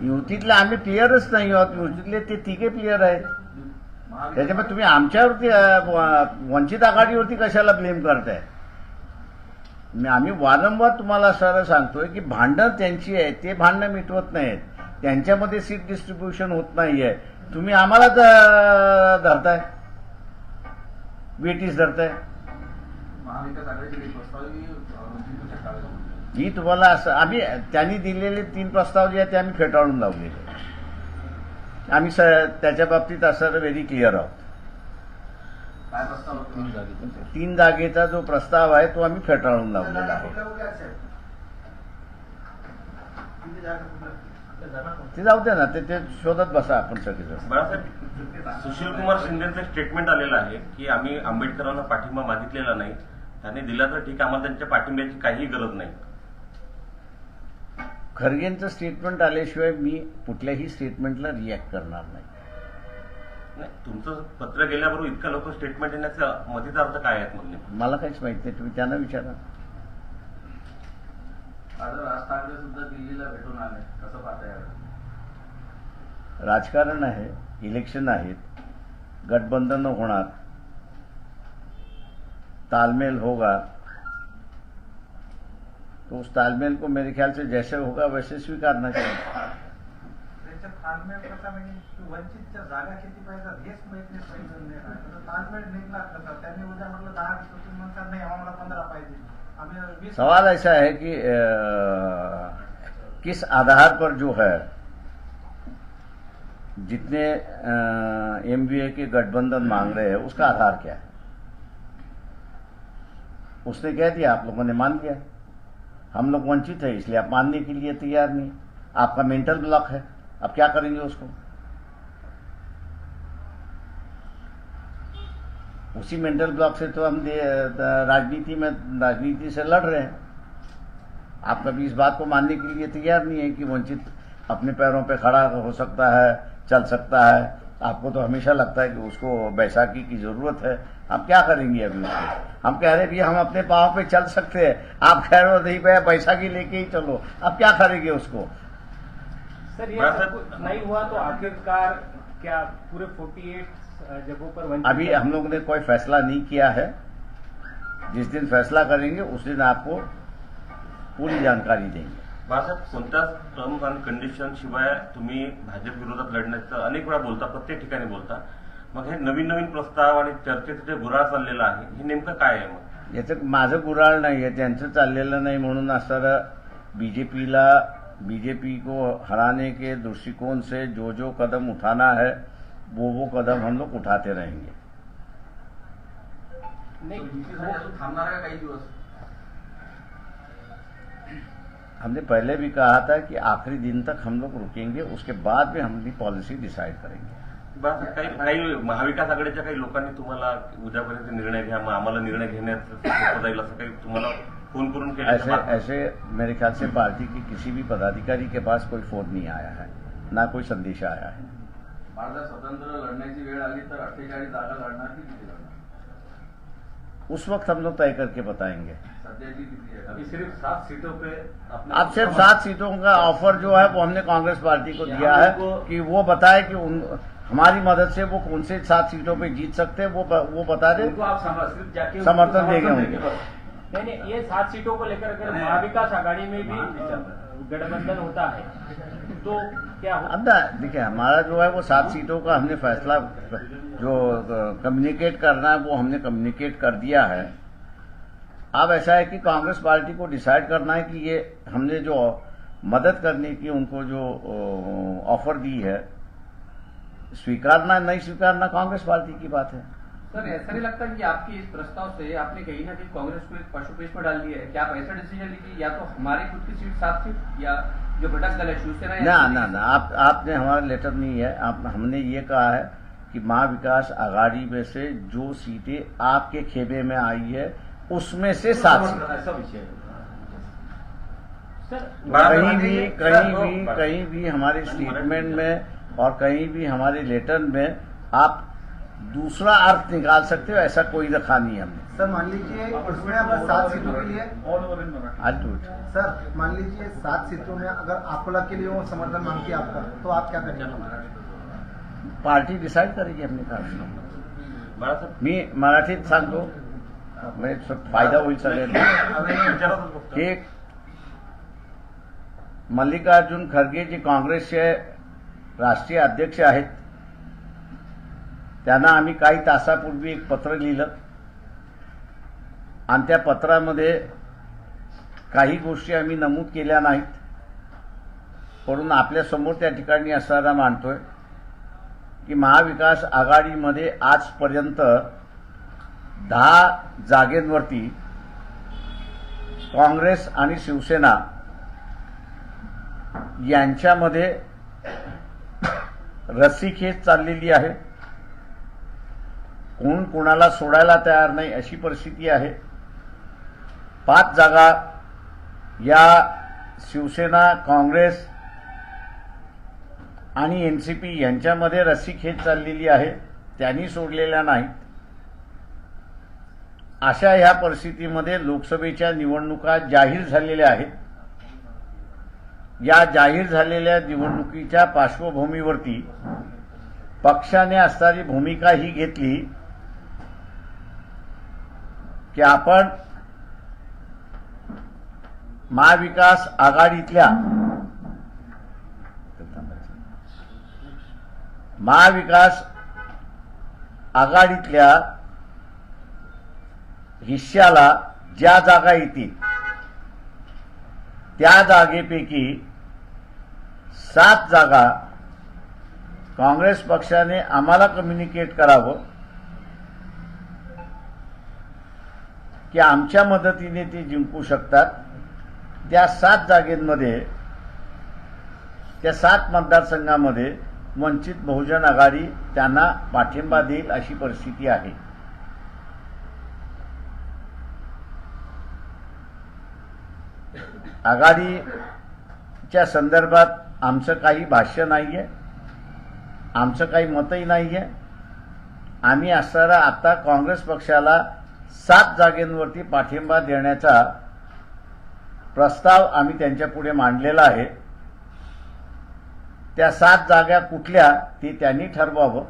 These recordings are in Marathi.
युतीतले आम्ही प्लेयरच नाही आहोत. युतीतले ते तिघे प्लेयर आहेत. त्याच्यामुळे तुम्ही आमच्यावरती वंचित आघाडीवरती कशाला ब्लेम करताय? आम्ही वारंवार तुम्हाला सर सांगतोय की भांडणं त्यांची आहे ते भांडणं मिटवत नाहीत. त्यांच्यामध्ये सीट डिस्ट्रीब्युशन होत नाहीये. तुम्ही आम्हालाच धरताय? वेटीस धरताय? ही तुम्हाला असं आम्ही त्यांनी दिलेले तीन प्रस्ताव जे आहेत ते आम्ही फेटाळून लावलेले आम्ही स त्याच्या बाबतीत असं व्हेरी क्लिअर आहोत. काय प्रस्ताव होते? तीन जागेचा. जो प्रस्ताव आहे तो आम्ही फेटाळून लावलेला आहे ते जाऊ द्या ना ते ते शोधत बसा आपण सगळेजण. सुशील कुमार शिंदेचं स्टेटमेंट आलेलं आहे की आम्ही आंबेडकरांना पाठिंबा मागितलेला नाही. त्यांनी दिला तर ठीक आहे, आम्हाला त्यांच्या पाठिंब्याची काहीही गरज नाही. खरगेंचं स्टेटमेंट आल्याशिवाय मी कुठल्याही स्टेटमेंटला रिॲक्ट करणार नाही. नाही, तुमचं पत्र गेल्याबरोबर इतकं लवकर स्टेटमेंट येण्याचा मतीचा अर्थ काय आहेत म्हणजे मला काहीच माहीत नाही. तुम्ही त्यांना विचारा. आज राज ठाकरे सुद्धा दिल्लीला भेटून आले कसं पाहताय याकडे? राजकारण आहे इलेक्शन आहेत गठबंधन होणार तालमेल होगा तो उस तालमेल को मेरे ख्याल से जैसे होगा वैसे स्वीकारना चाहिए। त्याच्यात तालमेल कसा म्हणजे की वंचितच्या जागा किती पाहिजेत हेच माहीत नाही पाहिजे तर तालमेल निघणार कसा त्यांनी उद्या म्हटलं दहा तुम्ही म्हणतात नाही आम्हाला पंधरा पाहिजे आम्ही वीस सवाल ऐसा है कि अ, किस आधार पर जो है जितने एमबीए के गठबंधन मांग रहे हैं उसका आधार क्या है? उसने कह दिया आप लोगों ने मान लिया। हम लोग वंचित है, इसलिए आप मानने के लिए तैयार नहीं। आपका मेंटल ब्लॉक है। अब क्या करेंगे उसको? उसी मेंटल ब्लॉक से तो हम राजनीति में, राजनीति से लड़ रहे हैं। आप कभी इस बात को मानने के लिए तैयार नहीं है कि वंचित अपने पैरों पे खड़ा हो सकता है, चल सकता है। आपको तो हमेशा लगता है कि उसको बैसाखी की ज़रूरत है। हम क्या करेंगे अभी उसको? हम कह रहे भैया हम अपने पाँव पे चल सकते हैं। आप कह रहे हो नहीं भैया बैसाखी लेके ही चलो। अब क्या करेंगे उसको? सर ये कुछ नहीं हुआ तो आखिरकार क्या पूरे 48 जगहों पर वंचित अभी हम लोग ने कोई फैसला नहीं किया है। जिस दिन फैसला करेंगे उस दिन आपको पूरी जानकारी देंगे। बाळासाहेब कोणत्याच टर्म्स अँड कंडिशन शिवाय तुम्ही भाजप विरोधात लढण्याचं अनेक वेळा बोलता प्रत्येक ठिकाणी बोलता. मग हे नवीन नवीन प्रस्ताव आणि चर्चेचं जे गुराळ चाललेलं आहे हे नेमकं काय आहे मग? याचं माझं गुराळ नाही आहे त्यांचं चाललेलं नाही म्हणून असं बीजेपीला बीजेपी को हराने के दृष्टिकोण से जो जो कदम उठाना है वो वो कदम हम लोग उठाते रहेंगे। काही दिवस? हमने पहले भी कहा था कि आखिरी दिन तक हम लोग रुकेंगे उसके बाद में हम अपनी पॉलिसी डिसाइड करेंगे। काही काही महाविकास आघाडीच्या काही लोकांनी तुम्हाला उद्यापर्यंत निर्णय घ्या मग आम्हाला निर्णय घेण्यात जाईल असं काही तुम्हाला फ़ोन करून ऐसे ऐसे मेरे ख्याल से पार्टी के किसी भी पदाधिकारी के पास कोई फ़ोन नहीं आया है ना कोई संदेशा आया है। स्वतंत्र लढण्याची वेळ आली तर अठ्ठेचाळीस जागा लढणार की किती उस वक्त हम लोग तय करके बताएँगे। अभी सिर्फ़ सात सीटों पे अब सिर्फ़ सात सीटों का ऑफ़र जो है वो हमने कांग्रेस पार्टी को दिया है कि वो बताए कि उन हमारी मदद से वो कौन से सात सीटों पे जीत सकते हैं वो वो बता दे उनको आप जाके समर्थन देंगे समर्थन उनको। बस। नहीं नहीं ये सात सीटों को लेकर अगर महाविकास आघाड़ी में भी गठबंधन होता है तो क्या हो अब देखिए हमारा जो है वो सात सीटों का हमने फैसला जो कम्युनिकेट करना है वो हमने कम्युनिकेट कर दिया है अब ऐसा है कि कांग्रेस पार्टी को डिसाइड करना है कि ये हमने जो मदद करने की उनको जो ऑफ़र दी है स्वीकारना नहीं स्वीकारना कांग्रेस पार्टी की बात है। सर ऐसा नहीं लगता कि आपके इस प्रस्ताव से आपने कहीं ना कहीं कांग्रेस को एक पशुपेश में डाल दिया है? क्या आप ऐसा डिसीज़न लीजिए या तो हमारी खुद की सीट सात सीट या जो घटक दल है शिवसेना ना ना ना आप आपने हमारा लेटर नहीं है। आप हमने ये कहा है कि महाविकास आघाड़ी में से जो सीटें आपके खेमे में आई है उसमें से सात सीटें। ऐसा विषय सर कहीं भी कहीं भी कहीं भी हमारे स्टेटमेंट में और कहीं भी हमारे लेटर में आप दूसरा अर्थ निकाल सकते हो ऐसा कोई रखा नहीं है हमने। सर मान लीजिए इसमें अगर सात सीटों के लिए। ऑल ओवर इन मराठी आज do it. सर मान लीजिए सात सीटों में अगर अकोला के लिए वो समर्थन मांगती है आपका तो आप क्या करेंगे? पार्टी डिसाइड करेगी अपने बाळासाहेब मी मराठीत सांगतो म्हणजे फ़ायदा होईल सगळ्यांना फक्त मल्लिकार्जुन खरगे जे काँग्रेसचे राष्ट्रीय अध्यक्ष आहेत. त्यांना आम्ही काही तासापूर्वी एक पत्र लिहिलं. आणि त्या पत्रामध्ये काही गोष्टी आम्ही नमूद केल्या नाहीत. म्हणून आपल्यासमोर त्या ठिकाणी असणारा मानतोय की महाविकास आघाडीमध्ये आजपर्यंत दहा जागेंवरती काँग्रेस आणि शिवसेना यांच्यामध्ये रस्सीखेच चाललेली आहे. कोण कोणाला सोडायला तयार नाही अशी परिस्थिती आहे. पाच जागा या शिवसेना काँग्रेस आणि एन सी पी यांच्यामध्ये रस्सीखेच चाललेली आहे. त्यांनी सोडलेल्या नाहीत. अशा ह्या परिस्थितीमध्ये लोकसभेच्या निवडणुका जाहीर झालेल्या आहेत. या जाहीर झालेल्या निवडणुकीच्या पार्श्वभूमीवरती पक्षाने असणारी भूमिका ही घेतली की आपण महाविकास आघाडीतल्या महाविकास आघाडीतल्या हिश्श्याला ज्या जागा येतील त्या जागेपैकी सात जागा काँग्रेस पक्षाने आम्हाला कम्युनिकेट करावं की आमच्या मदतीने ते जिंकू शकतात. त्या सात जागेंमध्ये त्या सात मतदारसंघामध्ये वंचित बहुजन आघाडी त्यांना पाठिंबा देईल अशी परिस्थिती आहे. आघाडीच्या संदर्भात आमचं काही भाष्य नाही आहे आमचं काही मतही नाही आहे आम्ही असणारा आता काँग्रेस पक्षाला सात जागेंवरती पाठिंबा देण्याचा प्रस्ताव आम्ही त्यांच्यापुढे मांडलेला आहे. त्या सात जागा कुठल्या ते त्यांनी ठरवावं.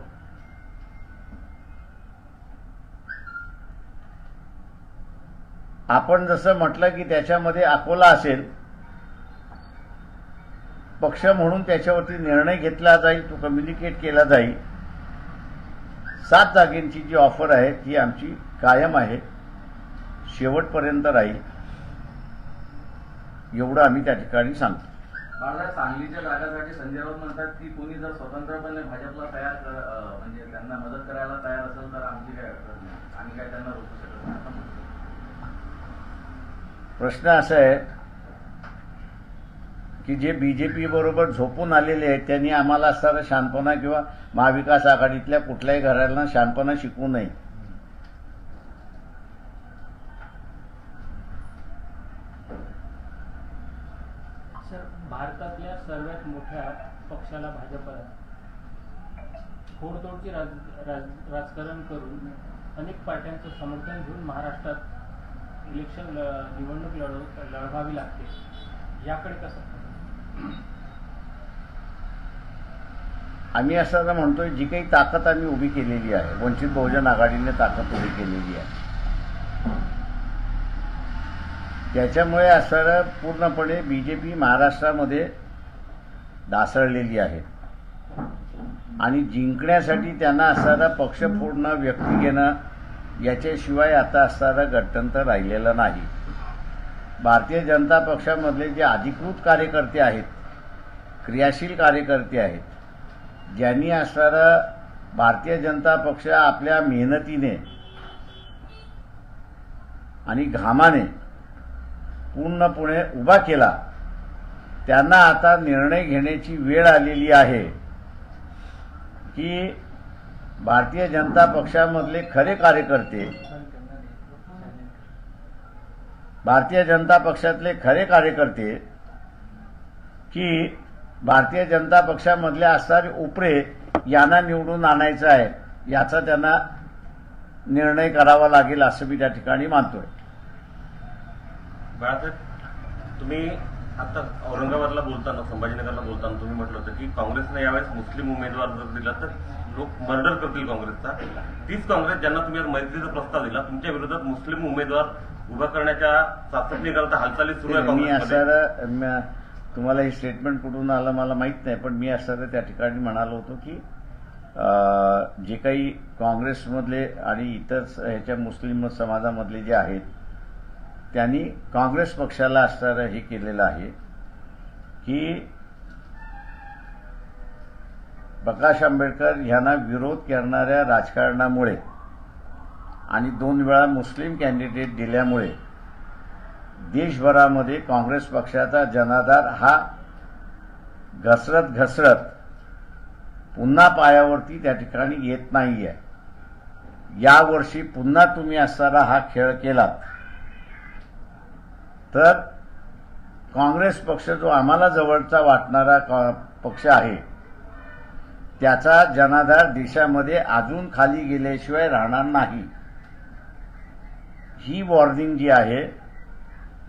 आपण जसं म्हटलं की त्याच्यामध्ये अकोला असेल पक्ष म्हणून त्याच्यावरती निर्णय घेतला जाईल तो कम्युनिकेट केला जाईल. सात जागेंची जी ऑफर आहे ती आमची कायम आहे. शेवटपर्यंत राहील. एवढं आम्ही त्या ठिकाणी सांगतो. बाळासाहेब सांगलीच्या जागासाठी संजय राऊत म्हणतात की कोणी जर स्वतंत्रपणे भाजपला तयार म्हणजे त्यांना मदत करायला तयार असेल तर आमची काय अडचण आम्ही काय त्यांना रोखू शकत नाही असं म्हणतात. प्रश्न असा आहे की जे बीजेपी बरोबर झोपून आलेले आहेत त्यांनी आम्हाला असताना शांतपणा किंवा महाविकास आघाडीतल्या कुठल्याही घराला शांतपणा शिकवू नये. सर भारतातल्या सर्वात मोठ्या पक्षाला भाजप फोडतोडची राज, राज, राजकारण करून अनेक पार्ट्यांचं समर्थन घेऊन महाराष्ट्रात इलेक्शन ल- निवडणूक लढव लढवावी लागते. याकडे कसं आम्ही असं म्हणतोय जी काही ताकद आम्ही उभी केलेली आहे वंचित बहुजन आघाडीने ताकद उभी केलेली आहे. त्याच्यामुळे असं पूर्णपणे बीजेपी महाराष्ट्रामध्ये ढासळलेली आहे. आणि जिंकण्यासाठी त्यांना असणारा पक्ष पूर्ण व्यक्ती घेणं याच्याशिवाय आता असणारा गटतंत्र राहिलेलं नाही. भारतीय जनता पक्षामधले जे अधिकृत कार्यकर्ते आहेत क्रियाशील कार्यकर्ते आहेत ज्यांनी असणारा भारतीय जनता पक्ष आपल्या मेहनतीने आणि घामाने पूर्णपणे उभा केला त्यांना आता निर्णय घेण्याची वेळ आलेली आहे की भारतीय जनता पक्षामधले खरे कार्यकर्ते. भारतीय जनता पक्षातले खरे कार्यकर्ते की भारतीय जनता पक्षामधल्या असणारे उपरे यांना निवडून आणायचं आहे याचा त्यांना निर्णय करावा लागेल असं मी त्या ठिकाणी मानतोय. बाळासाहेब तुम्ही आता औरंगाबादला बोलताना संभाजीनगरला बोलताना तुम्ही म्हटलं होतं की काँग्रेसने यावेळेस मुस्लिम उमेदवार जर दिला तर लोक मर्डर करतील काँग्रेसचा. तीच काँग्रेस ज्यांना तुम्ही आज मैत्रीचा प्रस्ताव दिला तुमच्या विरोधात मुस्लिम उमेदवार उभा करण्याच्या चाचपणीकरता हालचाली सुरू आहे म- तुम्हाला हे स्टेटमेंट कुठून आलं मला माहीत नाही पण मी असं त्या ठिकाणी म्हणालो होतो की जे काही काँग्रेसमधले आणि इतर ह्याच्या मुस्लिम समाजामधले जे आहेत त्यांनी काँग्रेस पक्षाला असणारं हे केलेलं आहे की प्रकाश आंबेडकर यांना विरोध करणाऱ्या राजकारणामुळे आणि दोन वेळा मुस्लिम कॅन्डिडेट दिल्यामुळे देशभरामध्ये काँग्रेस पक्षाचा जनाधार हा घसरत घसरत पुन्हा पायावरती त्या ठिकाणी येत नाही आहे यावर्षी पुन्हा तुम्ही असणारा हा खेळ केलात. तर काँग्रेस पक्ष जो आम्हाला जवळचा वाटणारा का- पक्ष आहे त्याचा जनाधार देशामध्ये अजून खाली गेल्याशिवाय राहणार नाही. ही वॉर्निंग जी आहे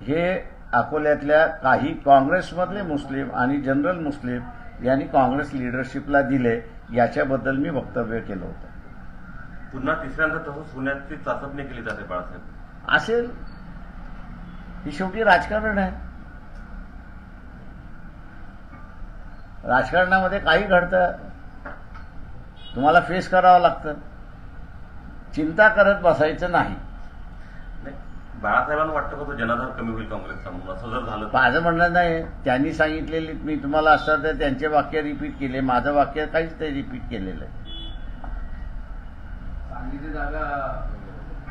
हे अकोल्यातल्या काही काँग्रेसमधले मुस्लिम आणि जनरल मुस्लिम यांनी काँग्रेस लिडरशिपला दिले याच्याबद्दल मी वक्तव्य केलं होतं. पुन्हा तिसऱ्यांदा तसंच होण्याची चाचपणी केली जाते बाळासाहेब. असेल. ही शेवटी राजकारण आहे. राजकारणामध्ये काही घडतं. तुम्हाला फेस करावं लागतं. चिंता करत बसायचं नाही. नाही, बाळासाहेबांना वाटतं का तो जनाधार कमी होईल काँग्रेसचा म्हणून? असं जर झालं? माझं म्हणणं नाही. त्यांनी सांगितलेली मी तुम्हाला असं तर त्यांचे वाक्य रिपीट केले. माझं वाक्य काहीच ते रिपीट केलेलं. आहे सांगलीची जागा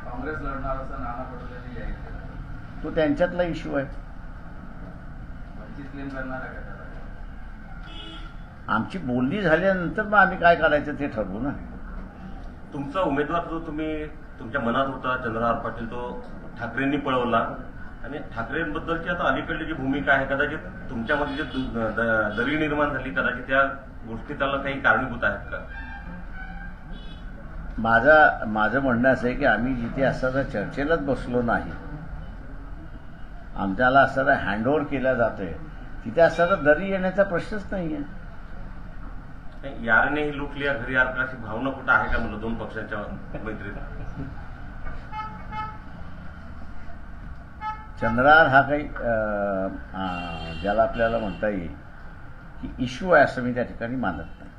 काँग्रेस लढणार असं नाना पटोलेंनी जाहीर केलं तो त्यांच्यातला इश्यू आहे. वंचित क्लेम करणार आहे का त्याला? आमची बोलणी झाल्यानंतर मग आम्ही काय करायचं ते ठरवू ना. तुमचा उमेदवार जो तुम्ही तुमच्या मनात होता चंद्रहार पाटील तो ठाकरेंनी पळवला. आणि ठाकरेंबद्दलची आता अलीकडली जी भूमिका आहे कदाचित तुमच्यामध्ये जे दरी निर्माण झाली कदाचित त्या गोष्टी त्याला काही कारणीभूत आहेत का? माझा माझं म्हणणं असं आहे की आम्ही जिथे असताना चर्चेलाच बसलो नाही आमच्याला असताना हँडओव्हर केला जातोय तिथे असताना दरी येण्याचा प्रश्नच नाहीये. नाही, यारने ही लूट लिया घरी यार अशी भावना कुठं आहे का म्हणलं दोन पक्षांच्या मैत्रीत? चंद्रार हा काही ज्याला आपल्याला म्हणता येईल की इश्यू आहे असं मी त्या ठिकाणी मानत नाही.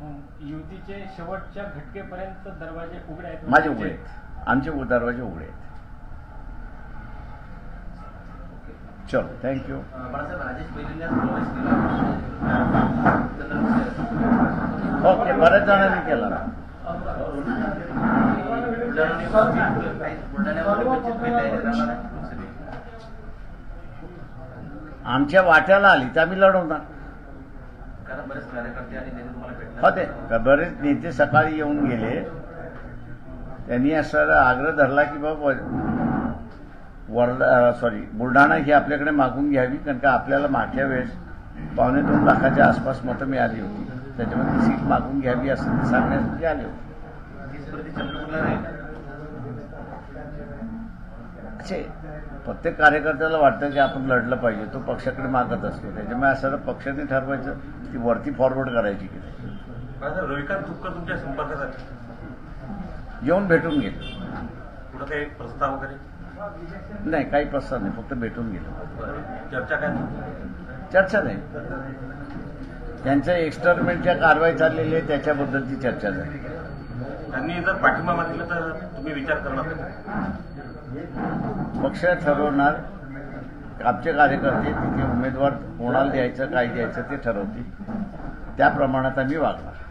हं, युतीचे शेवटच्या घटकेपर्यंत दरवाजे उघडे आहेत? माझे उघडे आहेत. आमचे दरवाजे उघडे आहेत. चलो केला. चंद्रपूर ओके बऱ्याच जणांनी केला. आमच्या वाट्याला आली तर आम्ही लढवणार. हो ते बरेच नेते सकाळी येऊन गेले. त्यांनी असं आग्रह धरला की बाबा वर्धा सॉरी बुलढाणा ही आपल्याकडे मागून घ्यावी कारण का आपल्याला मागच्या वेळेस पावणे दोन लाखाच्या आसपास मतं मिळाली होती. त्याच्यामध्ये ती सीट मागून घ्यावी असं ते सांगण्यासाठी आले होते. प्रत्येक कार्यकर्त्याला वाटतं की आपण लढलं पाहिजे तो पक्षाकडे मागत असतो. त्याच्यामुळे असं पक्षाने ठरवायचं ती वरती फॉरवर्ड करायची की रविकांत तुपकर तुमच्या संपर्कात येऊन भेटून गेले. कुठं काही प्रस्ताव वगैरे? नाही काही प्रस्ताव नाही फक्त भेटून गेले. चर्चा काय? चर्चा नाही. त्यांच्या एक्सटर्नमेंटच्या कारवाई चाललेली आहे त्याच्याबद्दलची चर्चा झाली. त्यांनी जर पाठिंबा मागितला तर तुम्ही विचार करणार? पक्ष ठरवणार आमचे कार्यकर्ते तिथे उमेदवार कोणाला द्यायचं काय द्यायचं ते ठरवतील. त्या प्रमाणात आम्ही वागणार.